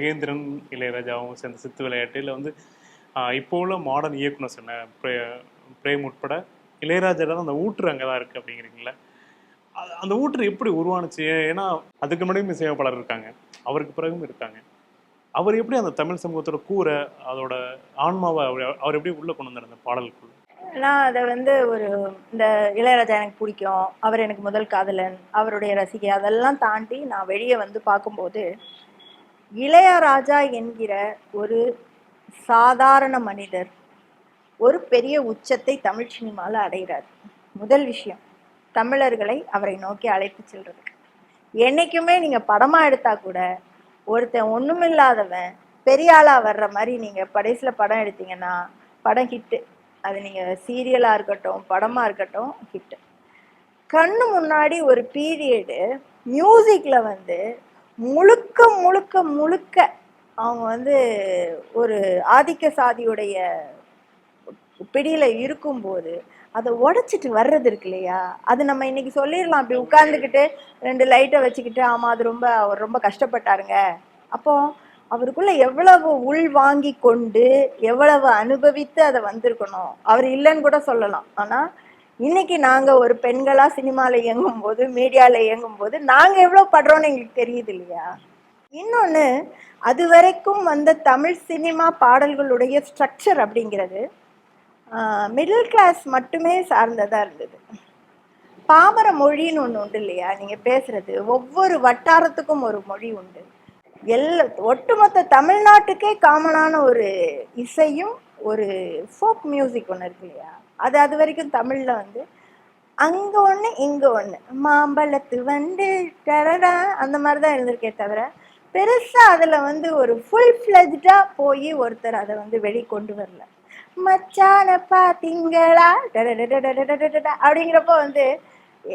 மகேந்திரன் இளையராஜாவும் சேர்ந்த சித்து விளையாட்டு இல்லை வந்து இப்போ உள்ள மாடர்ன் இயக்குனர் சொன்ன பிரே- பிரேம் உட்பட இளையராஜா தான் அந்த ஊற்று அங்கே தான் இருக்குது அப்படிங்கிறீங்களா அந்த ஊற்று எப்படி உருவானுச்சு? ஏன்னா அதுக்கு முன்னாடியும் இசையமைப்பாளர் இருக்காங்க. அவருக்கு பிறகும் இருக்காங்க. அவர் எப்படி அந்த தமிழ் சமூகத்தோட கூரை அதோட ஆன்மாவை அவர் அவர் எப்படி உள்ள கொண்டு வந்தார் அந்த பாடலுக்குள்ள? நான் அதை வந்து ஒரு இந்த இளையராஜா எனக்கு பிடிக்கும் அவர் எனக்கு முதல் காதலன் அவருடைய ரசிகை அதெல்லாம் தாண்டி நான் வெளியே வந்து பார்க்கும்போது இளையராஜா என்கிற ஒரு சாதாரண மனிதர் ஒரு பெரிய உச்சத்தை தமிழ் சினிமாவில் அடைகிறார். முதல் விஷயம் தமிழர்களை அவரை நோக்கி அழைத்து செல்றதுக்கு. என்றைக்குமே நீங்கள் படமாக எடுத்தா கூட ஒருத்தன் ஒன்றுமில்லாதவன் பெரிய ஆளாக வர்ற மாதிரி நீங்கள் கடைசியில் படம் எடுத்தீங்கன்னா படம் ஹிட்டு அது நீங்கள் சீரியலாக இருக்கட்டும் படமாக இருக்கட்டும் ஹிட்டு கண்ணு முன்னாடி ஒரு பீரியடு மியூசிக்கில் வந்து முழுக்க முழுக்க முழுக்க அவங்க வந்து ஒரு ஆதிக்க சாதியுடைய பிடியில் இருக்கும்போது அதை உடைச்சிட்டு வர்றது இருக்கு இல்லையா? அது நம்ம இன்னைக்கு சொல்லிடலாம். அப்படி உட்கார்ந்துக்கிட்டு ரெண்டு லைட்டை வச்சுக்கிட்டு ஆமாம் அது ரொம்ப அவர் ரொம்ப கஷ்டப்பட்டாருங்க. அப்போ அவருக்குள்ள எவ்வளவு உள் வாங்கி கொண்டு எவ்வளவு அனுபவித்து அதை வந்திருக்கணும்? அவர் இல்லைன்னு கூட சொல்லலாம். ஆனால் இன்னைக்கு நாங்கள் ஒரு பெண்களாக சினிமாவில் இயங்கும் போது மீடியாவில் இயங்கும் போது நாங்கள் எவ்வளோ படுறோன்னு எங்களுக்கு தெரியுது இல்லையா? இன்னொன்று அது வரைக்கும் வந்த தமிழ் சினிமா பாடல்களுடைய ஸ்ட்ரக்சர் அப்படிங்கிறது மிடில் கிளாஸ் மட்டுமே சார்ந்ததாக இருந்தது. பாமர மொழின்னு ஒன்று உண்டு இல்லையா? நீங்கள் பேசுறது ஒவ்வொரு வட்டாரத்துக்கும் ஒரு மொழி உண்டு. எல்லா ஒட்டுமொத்த தமிழ்நாட்டுக்கே காமனான ஒரு இசையும் ஒரு ஃபோக் மியூசிக் ஒன்று இருக்கு இல்லையா? அது அது வரைக்கும் தமிழில் வந்து அங்கே ஒன்று இங்கே ஒன்று மாம்பழத்து வந்து டரடா அந்த மாதிரி தான் இருந்திருக்கே தவிர பெருசாக அதில் வந்து ஒரு ஃபுல் ஃப்ளஜ்டாக போய் ஒருத்தர் அதை வந்து வெளிக்கொண்டு வரல. மச்சான பார்த்தீங்களா அப்படிங்கிறப்போ வந்து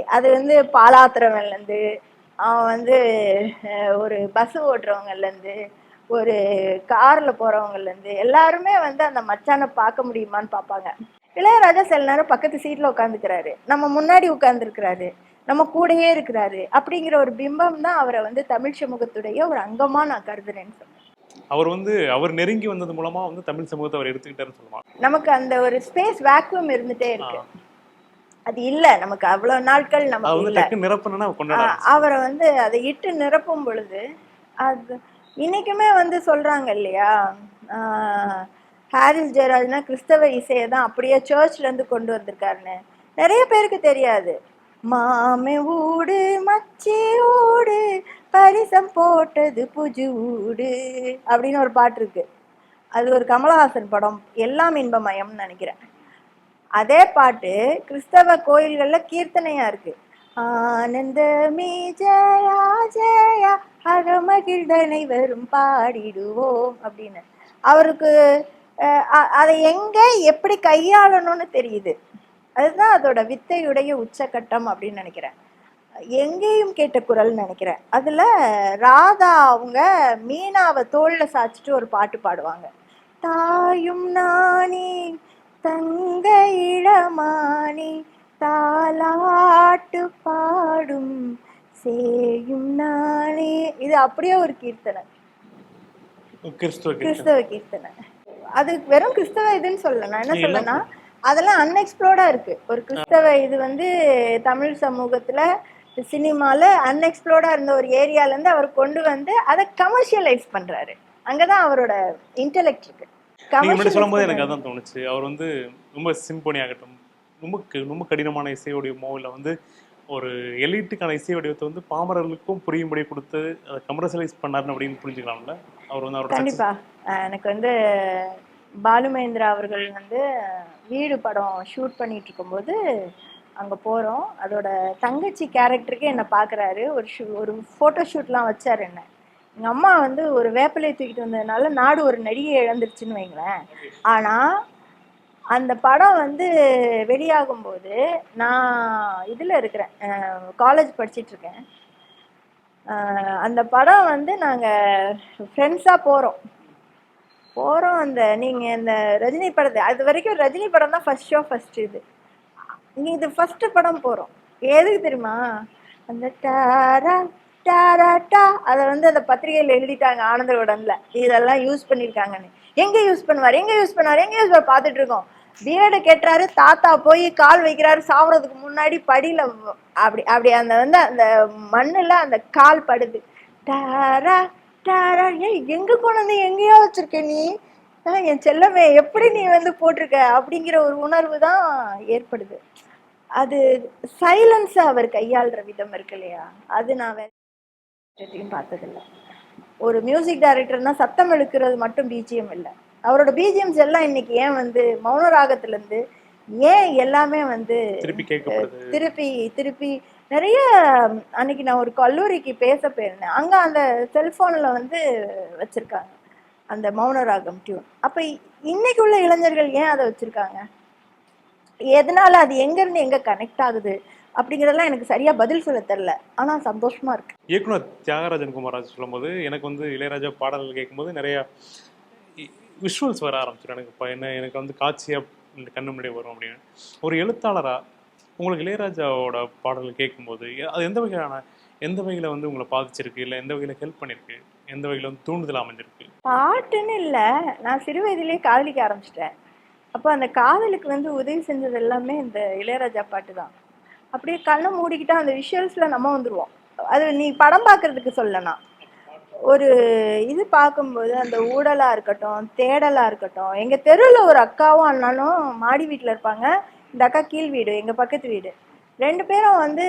அது வந்து பாலாத்திரவன்லேருந்து அவன் வந்து ஒரு பஸ் ஓட்டுறவங்கலேருந்து ஒரு காரில் போகிறவங்கலேருந்து எல்லாருமே வந்து அந்த மச்சானை பார்க்க முடியுமான்னு பார்ப்பாங்க. இளையராஜா சில நேரம் பக்கத்து சீட்டில் உட்காந்துக்கிறாரு நம்ம முன்னாடி உட்காந்துருக்கிறாரு நம்ம கூடயே இருக்கிறாரு அப்படிங்கிற ஒரு பிம்பம் தான் அவரை வந்து தமிழ் சமூகத்துடைய ஒரு அங்கமா நான் கருதுறேன்னு சொல்றேன். அவர் வந்து அவர் நெருங்கி வந்தது மூலமா வந்து தமிழ் சமூகத்தை அவர் எடுத்துக்கிட்டாருன்னு சொல்லலாம். நமக்கு அந்த ஒரு ஸ்பேஸ் வேக்யூம் இருந்துட்டே இருக்கு. அது இல்ல. நமக்கு அவ்வளவு நாட்கள் நமக்கு அவரை வந்து அதை இட்டு நிரப்பும் பொழுது அது இன்றைக்குமே வந்து சொல்கிறாங்க இல்லையா? ஹாரிஸ் ஜெயராஜ்னா கிறிஸ்தவ இசையை தான் அப்படியே சர்ச்லேருந்து கொண்டு வந்திருக்காருன்னு. நிறைய பேருக்கு தெரியாது. மாமே ஊடு மச்சி ஊடு பரிசம் போட்டது புஜு ஊடு அப்படின்னு ஒரு பாட்டு இருக்கு. அது ஒரு கமலஹாசன் படம் எல்லாம் இன்பமயம்னு நினைக்கிறேன். அதே பாட்டு கிறிஸ்தவ கோயில்களில் கீர்த்தனையாக இருக்குது ஆனந்தமே ஜெயா ஜெயா. அகமகிழ்தனை வரும் பாடிடுவோம் அப்படின்னு. அவருக்கு அதை எங்கே எப்படி கையாளணும்னு தெரியுது. அதுதான் அதோட வித்தையுடைய உச்சக்கட்டம் அப்படின்னு நினைக்கிறேன். எங்கேயும் கேட்ட குரல்னு நினைக்கிறேன். அதில் ராதா அவங்க மீனாவை தோளில் சாய்ச்சிட்டு ஒரு பாட்டு பாடுவாங்க. தாயும் நானே தங்க இளமானே தாலாட்டு பாடும் சேயும் நானே இது அப்படியே ஒரு கீர்த்தனை. கிறிஸ்துவ கீர்த்தனை. அது வெறும் கிறிஸ்தவ இதுன்னு சொல்லல. நான் என்ன சொல்லனா அதெல்லாம் அன்எக்ஸ்ப்ளோர்டா இருக்கு. ஒரு கிறிஸ்தவ இது வந்து தமிழ் சமூகத்துல சினிமால அன்எக்ஸ்ப்ளோர்டா இருந்த ஒரு ஏரியால இருந்து அவர் கொண்டு வந்து அதை கமர்ஷியலைஸ் பண்றாரு. அங்கதான் அவரோட இன்டெலெக்ட் இருக்கு. சொல்லும்போது எனக்கு. அதான் தோணுச்சு. அவர் வந்து ரொம்ப சிம்பொனி ஆகட்டும் ரொம்ப ரொம்ப கடினமான இசை வடிவமோ இல்லை வந்து ஒரு எலிட்டுக்கான இசை வடிவத்தை வந்து பாமரர்களுக்கும் புரியும்படி கொடுத்து அதை கமர்ஷியலைஸ் பண்ணாருன்னு அப்படின்னு புரிஞ்சுக்கலாம்ல? அவர் வந்து அவரோட கண்டிப்பா. எனக்கு வந்து பாலு மகேந்திரா அவர்கள் வந்து வீடு படம் ஷூட் பண்ணிட்டு இருக்கும்போது அங்கே போகிறோம் அதோட தங்கச்சி கேரக்டருக்கு என்னை பார்க்குறாரு ஒரு ஷூ ஒரு ஃபோட்டோ ஷூட்லாம் வச்சார் என்ன. எங்கள் அம்மா வந்து ஒரு வேப்பிலையை தூக்கிட்டு வந்ததுனால நாடு ஒரு நடிகை இழந்துருச்சுன்னு வைங்களேன். ஆனால் அந்த படம் வந்து வெளியாகும்போது நான் இதில் இருக்கிறேன். காலேஜ் படிச்சிட்டு இருக்கேன். அந்த படம் வந்து நாங்கள் ஃப்ரெண்ட்ஸாக போகிறோம் போகிறோம் அந்த நீங்கள் இந்த ரஜினி படத்தை அது வரைக்கும் ரஜினி படம் தான் ஃபர்ஸ்ட் ஷோ ஃபஸ்ட் இது. நீ இது ஃபஸ்ட்டு படம் போகிறோம் எதுக்கு தெரியுமா? அந்த டாரா டாராட்டா அதை வந்து அந்த பத்திரிகையில் எழுதிட்டாங்க ஆனந்த உடனில் இதெல்லாம் யூஸ் பண்ணியிருக்காங்கன்னு எங்கே யூஸ் பண்ணுவார்? எங்கே யூஸ் பண்ணுவார்? எங்கே யூஸ் பண்ண பார்த்துட்ருக்கோம் இருக்கோம் கேட்டாரு தாத்தா போய் கால் வைக்கிறாரு சாவறதுக்கு முன்னாடி படியில அப்படி அப்படி அந்த வந்து அந்த மண்ணுல அந்த கால் படுது. டாரா டாரா ஏய் எங்க கொண்டு வந்து எங்கேயோ வச்சிருக்க நீ? என் செல்லமே எப்படி நீ வந்து போட்டிருக்க? அப்படிங்கிற ஒரு உணர்வு தான் ஏற்படுது. அது சைலன்ஸை அவர் கையாளுற விதம் இருக்கு இல்லையா? அது நான் வேற பார்த்ததில்லை பார்த்ததில்ல. ஒரு மியூசிக் டைரக்டர்னா சத்தம் எழுக்கிறது மட்டும் பிஜிஎம் இல்லை. அவரோட பிஜிஎம்ஸ் எல்லாம் இன்னைக்கு ஏன் வந்து மௌன ராகத்துல இருந்து ஏன் எல்லாமே வந்து திருப்பி திருப்பி நிறைய அன்னைக்கு நான் ஒரு கல்லூரிக்கு பேச போயிருந்தேன். அங்க அந்த செல்போன்ல வந்து வச்சிருக்காங்க. அந்த மௌன ராகம் டியூன் அப்ப இன்னைக்கு உள்ள இளைஞர்கள் ஏன் அதை வச்சிருக்காங்க? எதனால அது எங்க இருந்து எங்க கனெக்ட் ஆகுது? அப்படிங்கறதெல்லாம் எனக்கு சரியா பதில் சொல்ல தெரியல. ஆனா சந்தோஷமா இருக்கு. இயக்குனர் தியாகராஜன் குமாராஜ் சொல்லும்போது எனக்கு வந்து இளையராஜா பாடல்கள் கேட்கும்போது நிறைய விஷுவல்ஸ் வர ஆரம்பிச்சிடும் எனக்கு இப்போ என்ன எனக்கு வந்து காட்சியாக இந்த கண்ணு முன்னாடி வரும் அப்படின்னு. ஒரு எழுத்தாளராக உங்களுக்கு இளையராஜாவோட பாடல்கள் கேட்கும்போது அது எந்த வகையான எந்த வகையில் வந்து உங்களை பாதிச்சிருக்கு? இல்லை எந்த வகையில் ஹெல்ப் பண்ணியிருக்கு எந்த வகையில் வந்து தூண்டுதல் அமைஞ்சிருக்கு? பாட்டுன்னு இல்லை. நான் சிறு வயதிலே காதலிக்க ஆரம்பிச்சிட்டேன். அப்போ அந்த காதலுக்கு வந்து உதவி செஞ்சது எல்லாமே இந்த இளையராஜா பாட்டு தான். அப்படியே கண்ணை மூடிக்கிட்டா அந்த விஷுவல்ஸில் நம்ம வந்துடுவோம் அது நீ படம் பார்க்கறதுக்கு சொல்லனா ஒரு இது பார்க்கும்போது அந்த ஊடலாக இருக்கட்டும் தேடலாக இருக்கட்டும் எங்கள் தெருவில் ஒரு அக்காவும் அண்ணனும் மாடி வீட்டில் இருப்பாங்க. இந்த அக்கா கீழ் வீடு எங்கள் பக்கத்து வீடு. ரெண்டு பேரும் வந்து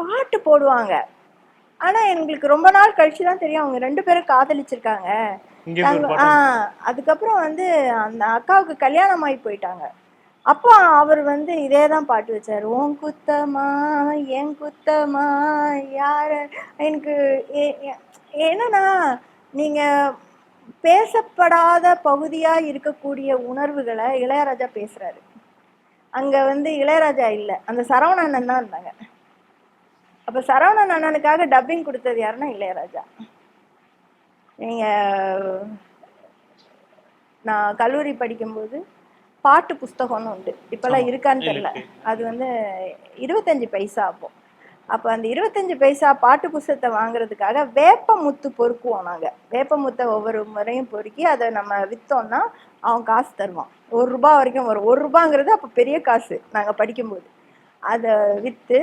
பாட்டு போடுவாங்க. ஆனால் எங்களுக்கு ரொம்ப நாள் கழிச்சு தான் தெரியும் அவங்க ரெண்டு பேரும் காதலிச்சிருக்காங்க. ஆ அதுக்கப்புறம் வந்து அந்த அக்காவுக்கு கல்யாணம் ஆகி போயிட்டாங்க. அப்போ அவர் வந்து இதே தான் பாட்டு வச்சார். உன் குத்தமா என் குத்தமா யார எனக்கு என்னன்னா நீங்க பேசப்படாத பகுதியா இருக்கக்கூடிய உணர்வுகளை இளையராஜா பேசுறாரு. அங்க வந்து இளையராஜா இல்ல. அந்த சரவணன் அண்ணன் தான் இருந்தாங்க. அப்ப சரவணன் அண்ணனுக்காக டப்பிங் கொடுத்தது யாருன்னா இளையராஜா. நீங்க நான் கல்லூரி படிக்கும்போது பாட்டு புஸ்தகம்னு உண்டு. இப்பெல்லாம் இருக்கான்னு தெரியல. அது வந்து இருபத்தஞ்சு பைசா அப்போ அப்போ அந்த இருபத்தஞ்சு பைசா பாட்டு புஸ்தகத்தை வாங்குறதுக்காக வேப்ப முத்து பொறுக்குவோம் நாங்கள் வேப்ப முத்தை ஒவ்வொரு முறையும் பொறுக்கி அதை நம்ம விற்றோம்னா அவன் காசு தருவான். ஒரு ரூபா வரைக்கும் வரும். ஒரு ரூபாங்கிறது அப்போ பெரிய காசு நாங்கள் படிக்கும்போது. அதை விற்று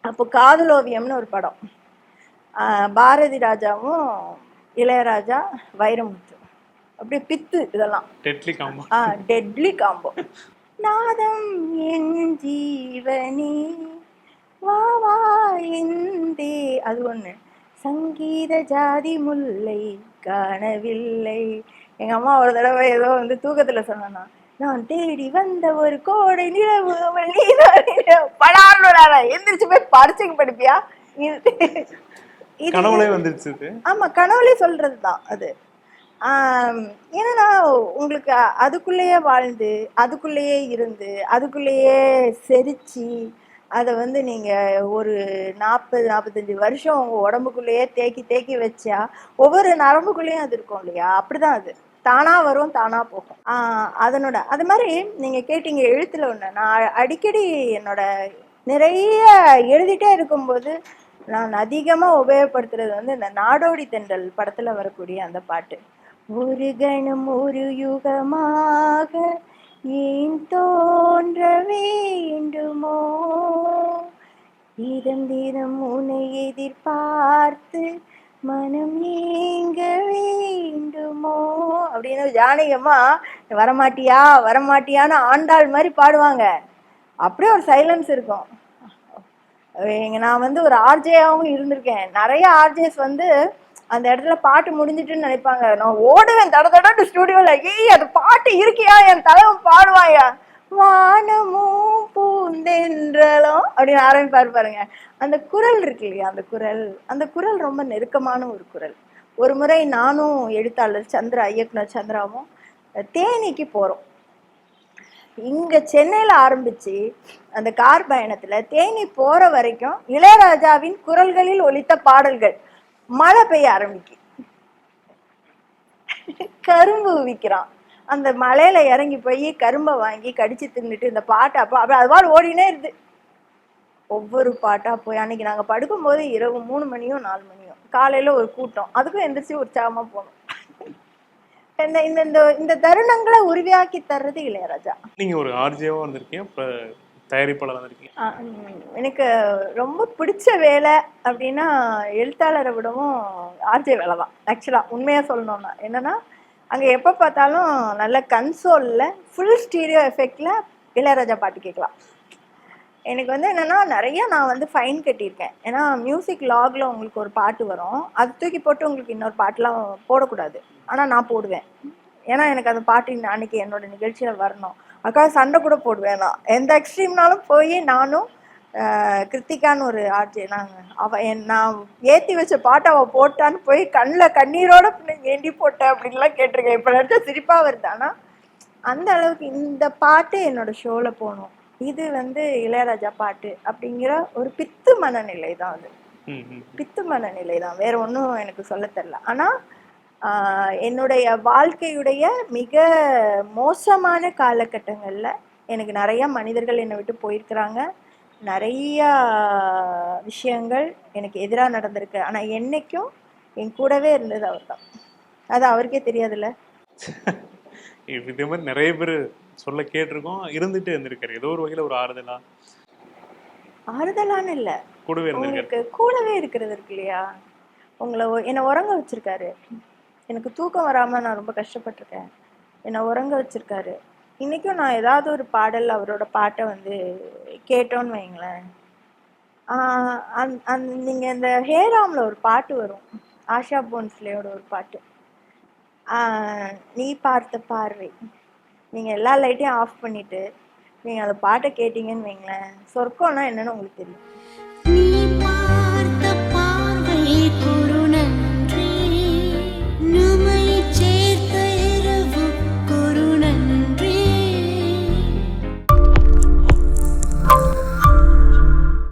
அப்போ காதலோவியம்னு ஒரு படம். ஆஹ் பாரதி ராஜாவும் இளையராஜா வைரமுத்து. அப்படியே பித்து இதெல்லாம். Deadly combo ah deadly combo நாதம் என் ஜீவனி. வா வா இந்தே அது ஒண்ணு. சங்கீத ஜாதி முல்லை காணவில்லை. எங்க அம்மா ஒரு தடவை ஏதோ வந்து தூக்கத்துல சொன்னா நான் தேடி வந்த ஒரு கோடை நிலவு படான்னு எந்திரிச்சு போய் பரிச்சுக்கு படிப்பியா? கனவுலே வந்துருச்சு ஆமா கனவுலே சொல்றது தான் அது என்னன்னா உங்களுக்கு அதுக்குள்ளேயே வாழ்ந்து அதுக்குள்ளேயே இருந்து அதுக்குள்ளேயே செரிச்சு அதை வந்து நீங்க ஒரு நாற்பது நாற்பத்தஞ்சு வருஷம் உங்க உடம்புக்குள்ளேயே தேக்கி தேக்கி வச்சா ஒவ்வொரு நரம்புக்குள்ளேயும் அது இருக்கும் இல்லையா? அப்படிதான் அது. தானா வரும் தானா போகும். ஆஹ் அதனோட அது மாதிரி நீங்க கேட்டீங்க எழுத்துல ஒன்று நான் அடிக்கடி என்னோட நிறைய எழுதிட்டே இருக்கும்போது நான் அதிகமா உபயோகப்படுத்துறது வந்து இந்த நாடோடி தென்றல் படத்துல வரக்கூடிய அந்த பாட்டு. ஒரு கணம் ஒரு யுகமாக ஏன் தோன்ற வேண்டுமோ? தினம் தினம் உன்னை எதிர்பார்த்து மனம் ஏங்க வேண்டுமோ? அப்படின்னு ஜானகியம்மா வரமாட்டியா வரமாட்டியான்னு ஆண்டாள் மாதிரி பாடுவாங்க. அப்படியே ஒரு சைலன்ஸ் இருக்கும். நான் வந்து ஒரு ஆர்ஜேயாவும் இருந்திருக்கேன். நிறைய ஆர்ஜேஸ் வந்து அந்த இடத்துல பாட்டு முடிஞ்சிட்டுன்னு நினைப்பாங்க. நான் ஓடுவேன் தட தடட்டு ஸ்டுடியோல ஏய் அது பாட்டு இருக்கியா? என் தலைவன் பாடுவாயா? வானமும் பூந்தென்றலும் அப்படின்னு ஆரம்பிப்பாரு பாருங்க. அந்த குரல் இருக்கு இல்லையா அந்த குரல்? அந்த குரல் ரொம்ப நெருக்கமான ஒரு குரல். ஒரு முறை நானும் எழுத்தாளர் சந்திரா இயக்குனர் சந்திராவும் தேனிக்கு போகிறோம் இங்கே சென்னையில் ஆரம்பிச்சு அந்த கார் பயணத்தில் தேனி போகிற வரைக்கும் இளையராஜாவின் குரல்களில் ஒலித்த பாடல்கள். மழை பெய்ய ஆரம்பிக்கு. கரும்பு விற்கிறான் அந்த மலையில இறங்கி போய் கரும்பை வாங்கி கடிச்சு தின்னுட்டு இந்த பாட்டை அப்போ அப்படி அது ஓடினே இருது ஒவ்வொரு பாட்டா போய் அன்னைக்கு நாங்க படுக்கும்போது இரவு மூணு மணியோ நாலு மணியோ காலையில ஒரு கூட்டம். அதுக்கும் எந்திரிச்சு உற்சாகமா போனோம். இந்த இந்த இந்த தருணங்களை உருவாக்கி தர்றது இளையராஜா. நீங்க ஒரு ஆர்ஜேவா வந்திருக்கீங்க. தயாரிப்பாளர் வந்திருக்கீங்க. எனக்கு ரொம்ப பிடிச்ச வேலை அப்படின்னா எழுத்தாளரை விடவும் ஆர்ஜே வேலை தான். ஆக்சுவலாக உண்மையாக சொல்லணும்னா. என்னன்னா அங்கே எப்போ பார்த்தாலும் நல்ல கன்சோலில் ஃபுல் ஸ்டீரியோ எஃபெக்டில் இளையராஜா பாட்டு கேட்கலாம். எனக்கு வந்து என்னன்னா நிறைய நான் வந்து ஃபைன் கட்டியிருக்கேன். ஏன்னா மியூசிக் லாகில் உங்களுக்கு ஒரு பாட்டு வரும். அது தூக்கி போட்டு உங்களுக்கு இன்னொரு பாட்டுலாம் போடக்கூடாது. ஆனால் நான் போடுவேன். ஏன்னா எனக்கு அந்த பாட்டு அன்றைக்கி என்னோடய என்னோட நிகழ்ச்சியில் வரணும். அக்கா சண்டை கூட போடுவேன் நான் எந்த எக்ஸ்ட்ரீம்னாலும் போய் நானும் கிருத்திகான்னு ஒரு ஆர்ஜி நாங்கள் அவ என் நான் ஏற்றி வச்ச பாட்டை அவள் போட்டான்னு போய் கண்ணில் கண்ணீரோட ஏண்டி போட்ட அப்படின்லாம் கேட்டிருக்கேன். இப்போ நினச்சா சிரிப்பாக வருது. ஆனால் அந்த அளவுக்கு இந்த பாட்டு என்னோட ஷோவில் போகணும் இது வந்து இளையராஜா பாட்டு அப்படிங்கிற ஒரு பித்து மனநிலை தான் அது. பித்து மனநிலை தான் வேற ஒன்றும் எனக்கு சொல்ல தெரில ஆனால் என்னுடைய வாழ்க்கையுடைய மிக மோசமான காலகட்டங்களில் எனக்கு நிறைய மனிதர்கள் என்னை விட்டு போயிருக்கிறாங்க. நிறைய விஷயங்கள் எனக்கு எதிராக நடந்திருக்கு. ஆனால் என்னைக்கும் என் கூடவே இருந்தது அவர் தான் அது அவருக்கே தெரியாதுல்ல? இது- மாதிரி நிறைய பேர் சொல்ல கேட்டிருக்கோம். இருந்துட்டே இருந்திருக்காரு. ஏதோ ஒரு வகையில ஒரு ஆறுதலா? ஆறுதலான்னு இல்லை. கூடவே உங்களுக்கு கூடவே இருக்கிறது இருக்கு இல்லையா? உங்களை என்னை உறங்க வச்சிருக்காரு. எனக்கு தூக்கம் வராமல் நான் ரொம்ப கஷ்டப்பட்டிருக்கேன். என்னை உறங்க வச்சிருக்காரு. இன்னைக்கும் நான் ஏதாவது ஒரு பாடல் அவரோட பாட்டை வந்து கேட்டோன்னு வைங்களேன். அந் அந் நீங்கள் இந்த ஹேராமில் ஒரு பாட்டு வரும். ஆஷா போன்ஸ்லேயோட ஒரு பாட்டு. நீ பார்த்த பார்வை. நீங்கள் எல்லா லைட்டையும் ஆஃப் பண்ணிவிட்டு நீங்கள் அந்த பாட்டை கேட்டிங்கன்னு வைங்களேன். சொர்க்கம்னா என்னென்னு உங்களுக்கு தெரியும்.